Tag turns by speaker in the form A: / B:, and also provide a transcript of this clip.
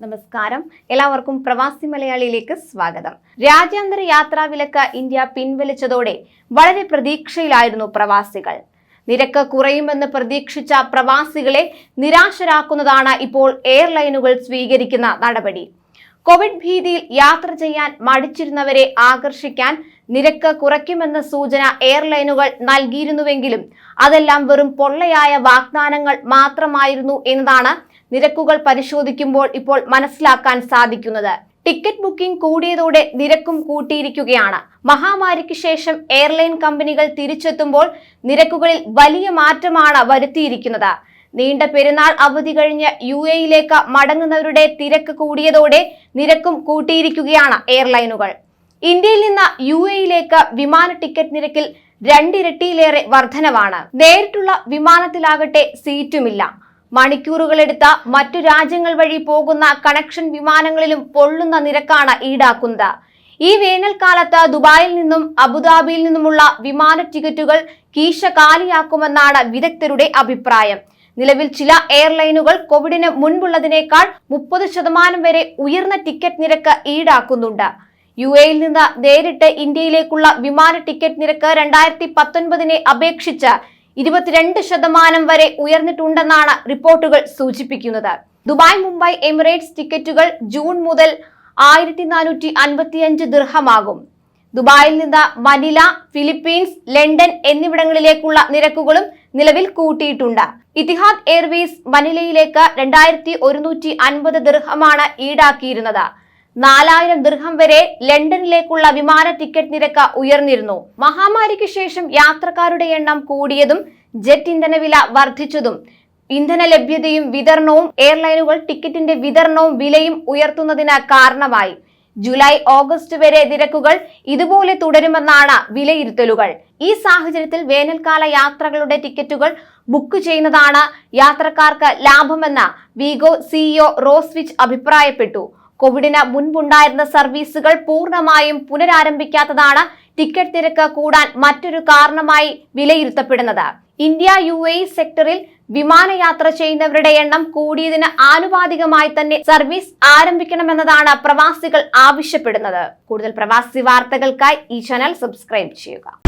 A: നമസ്കാരം. എല്ലാവർക്കും പ്രവാസി മലയാളിയിലേക്ക് സ്വാഗതം. രാജ്യാന്തര യാത്രാ വിലക്ക് ഇന്ത്യ പിൻവലിച്ചതോടെ വളരെ പ്രതീക്ഷയിലായിരുന്നു പ്രവാസികൾ. നിരക്ക് കുറയുമെന്ന് പ്രതീക്ഷിച്ച പ്രവാസികളെ നിരാശരാക്കുന്നതാണ് ഇപ്പോൾ എയർലൈനുകൾ സ്വീകരിക്കുന്ന നടപടി. കോവിഡ് ഭീതിയിൽ യാത്ര ചെയ്യാൻ മടിച്ചിരുന്നവരെ ആകർഷിക്കാൻ നിരക്ക് കുറയ്ക്കുമെന്ന സൂചന എയർലൈനുകൾ നൽകിയിരുന്നുവെങ്കിലും അതെല്ലാം വെറും പൊള്ളയായ വാഗ്ദാനങ്ങൾ മാത്രമായിരുന്നു എന്നതാണ് നിരക്കുകൾ പരിശോധിക്കുമ്പോൾ ഇപ്പോൾ മനസ്സിലാക്കാൻ സാധിക്കുന്നത്. ടിക്കറ്റ് ബുക്കിംഗ് കൂടിയതോടെ നിരക്കും കൂട്ടിയിരിക്കുകയാണ്. മഹാമാരിക്ക് ശേഷം എയർലൈൻ കമ്പനികൾ തിരിച്ചെത്തുമ്പോൾ നിരക്കുകളിൽ വലിയ മാറ്റമാണ് വരുത്തിയിരിക്കുന്നത്. നീണ്ട പെരുന്നാൾ അവധി കഴിഞ്ഞ് യു എയിലേക്ക് മടങ്ങുന്നവരുടെ തിരക്ക് കൂടിയതോടെ നിരക്കും കൂട്ടിയിരിക്കുകയാണ് എയർലൈനുകൾ. ഇന്ത്യയിൽ നിന്ന് യു എയിലേക്ക് വിമാന ടിക്കറ്റ് നിരക്കിൽ രണ്ടിരട്ടിയിലേറെ വർധനവാണ്. നേരിട്ടുള്ള വിമാനത്തിലാകട്ടെ സീറ്റുമില്ല. മണിക്കൂറുകളെടുത്ത മറ്റു രാജ്യങ്ങൾ വഴി പോകുന്ന കണക്ഷൻ വിമാനങ്ങളിലും പൊള്ളുന്ന നിരക്കാണ് ഈടാക്കുന്നത്. ഈ വേനൽക്കാലത്ത് ദുബായിൽ നിന്നും അബുദാബിയിൽ നിന്നുമുള്ള വിമാന ടിക്കറ്റുകൾ കീശ കാലിയാക്കുമെന്നാണ് വിദഗ്ധരുടെ അഭിപ്രായം. നിലവിൽ ചില എയർലൈനുകൾ കോവിഡിന് മുൻപുള്ളതിനേക്കാൾ മുപ്പത് ശതമാനം വരെ ഉയർന്ന ടിക്കറ്റ് നിരക്ക് ഈടാക്കുന്നുണ്ട്. യു എയിൽ നിന്ന് നേരിട്ട് ഇന്ത്യയിലേക്കുള്ള വിമാന ടിക്കറ്റ് നിരക്ക് രണ്ടായിരത്തി പത്തൊൻപതിനെ അപേക്ഷിച്ച് ഇരുപത്തിരണ്ട് ശതമാനം വരെ ഉയർന്നിട്ടുണ്ടെന്നാണ് റിപ്പോർട്ടുകൾ സൂചിപ്പിക്കുന്നത്. ദുബായ് മുംബൈ എമിറേറ്റ്സ് ടിക്കറ്റുകൾ ജൂൺ മുതൽ ആയിരത്തി നാനൂറ്റി അൻപത്തിയഞ്ച് ദൃഹമാകും ദുബായിൽ നിന്ന് മനില ഫിലിപ്പീൻസ് ലണ്ടൻ എന്നിവിടങ്ങളിലേക്കുള്ള നിരക്കുകളും നിലവിൽ കൂട്ടിയിട്ടുണ്ട്. ഇത്തിഹാദ് എയർവേസ് മനിലയിലേക്ക് രണ്ടായിരത്തി ഒരുന്നൂറ്റി അൻപത് ദൃഹമാണ് ഈടാക്കിയിരുന്നത്. നാലായിരം ദീർഘം വരെ ലണ്ടനിലേക്കുള്ള വിമാന ടിക്കറ്റ് നിരക്ക് ഉയർന്നിരുന്നു. മഹാമാരിക്ക് ശേഷം യാത്രക്കാരുടെ എണ്ണം കൂടിയതും ജെറ്റ് ഇന്ധന വില വർദ്ധിച്ചതും ഇന്ധന ലഭ്യതയും വിതരണവും എയർലൈനുകൾ ടിക്കറ്റിന്റെ വിതരണവും വിലയും ഉയർത്തുന്നതിന് കാരണമായി. ജൂലൈ ഓഗസ്റ്റ് വരെ നിരക്കുകൾ ഇതുപോലെ തുടരുമെന്നാണ് വിലയിരുത്തലുകൾ. ഈ സാഹചര്യത്തിൽ വേനൽക്കാല യാത്രകളുടെ ടിക്കറ്റുകൾ ബുക്ക് ചെയ്യുന്നതാണ് യാത്രക്കാർക്ക് ലാഭമെന്ന് വീഗോ സിഇഒ റോസ്വിച്ച് അഭിപ്രായപ്പെട്ടു. കോവിഡിന് മുൻപുണ്ടായിരുന്ന സർവീസുകൾ പൂർണമായും പുനരാരംഭിക്കാത്തതാണ് ടിക്കറ്റ് തിരക്ക് കൂടാൻ മറ്റൊരു കാരണമായി വിലയിരുത്തപ്പെടുന്നത്. ഇന്ത്യ യു എ സെക്ടറിൽ വിമാനയാത്ര ചെയ്യുന്നവരുടെ എണ്ണം കൂടിയതിന് ആനുപാതികമായി തന്നെ സർവീസ് ആരംഭിക്കണമെന്നതാണ് പ്രവാസികൾ ആവശ്യപ്പെടുന്നത്. കൂടുതൽ പ്രവാസി വാർത്തകൾക്കായി ഈ ചാനൽ സബ്സ്ക്രൈബ് ചെയ്യുക.